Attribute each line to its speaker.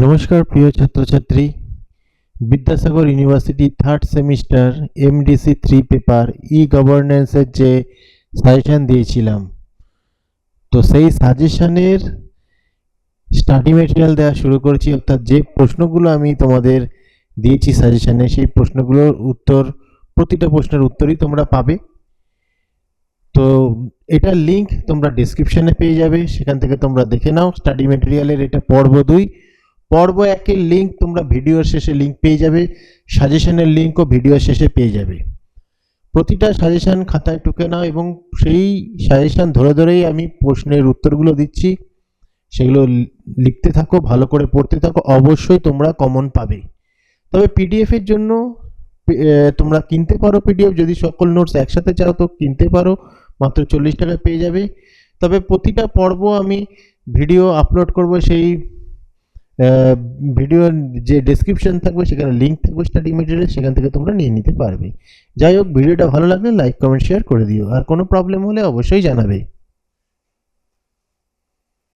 Speaker 1: নমস্কার, প্রিয় ছাত্রছাত্রী। Vidyasagar university third semester MDC three paper ই গভর্নেন্সের যে সাজেশান দিয়েছিলাম। তো সেই সাজেশানের স্টাডি মেটেরিয়াল দেওয়া শুরু করেছি, অর্থাৎ যে প্রশ্নগুলো আমি তোমাদের দিয়েছি সাজেশানে সেই প্রশ্নগুলোর উত্তর, প্রতিটা প্রশ্নের উত্তরই তোমরা পাবে। তো এটার লিংক তোমরা ডিসক্রিপশানে পেয়ে যাবে, সেখান থেকে তোমরা দেখে নাও। স্টাডি মেটেরিয়ালের এটা পর্ব দুই। পর্ব একের লিঙ্ক তোমরা ভিডিওর শেষে লিংক পেয়ে যাবে সাজেশনের লিঙ্কও ভিডিওর শেষে পেয়ে যাবে। প্রতিটা সাজেশান খাতায় টুকে নাও এবং সেই সাজেশান ধরে ধরেই আমি প্রশ্নের উত্তরগুলো দিচ্ছি। সেগুলো লিখতে থাকো, ভালো করে পড়তে থাকো, অবশ্যই তোমরা কমন পাবে। তবে পিডিএফ এর জন্য তোমরা কিনতে পারো পিডিএফ যদি সকল নোটস একসাথে চাও তো কিনতে পারো, মাত্র চল্লিশ টাকায় পেয়ে যাবে। তবে প্রতিটা পর্ব আমি ভিডিও আপলোড করব সেই ভিডিও যে ডেসক্রিপশন থাকবে, সেখানে লিঙ্ক থাকবে স্টাডি মেটেরিয়াল সেখান থেকে তোমরা নিয়ে নিতে পারবে। যাই হোক, ভিডিওটা ভালো লাগলে লাইক কমেন্ট শেয়ার করে দিও। আর কোনো প্রবলেম হলে অবশ্যই জানাবে।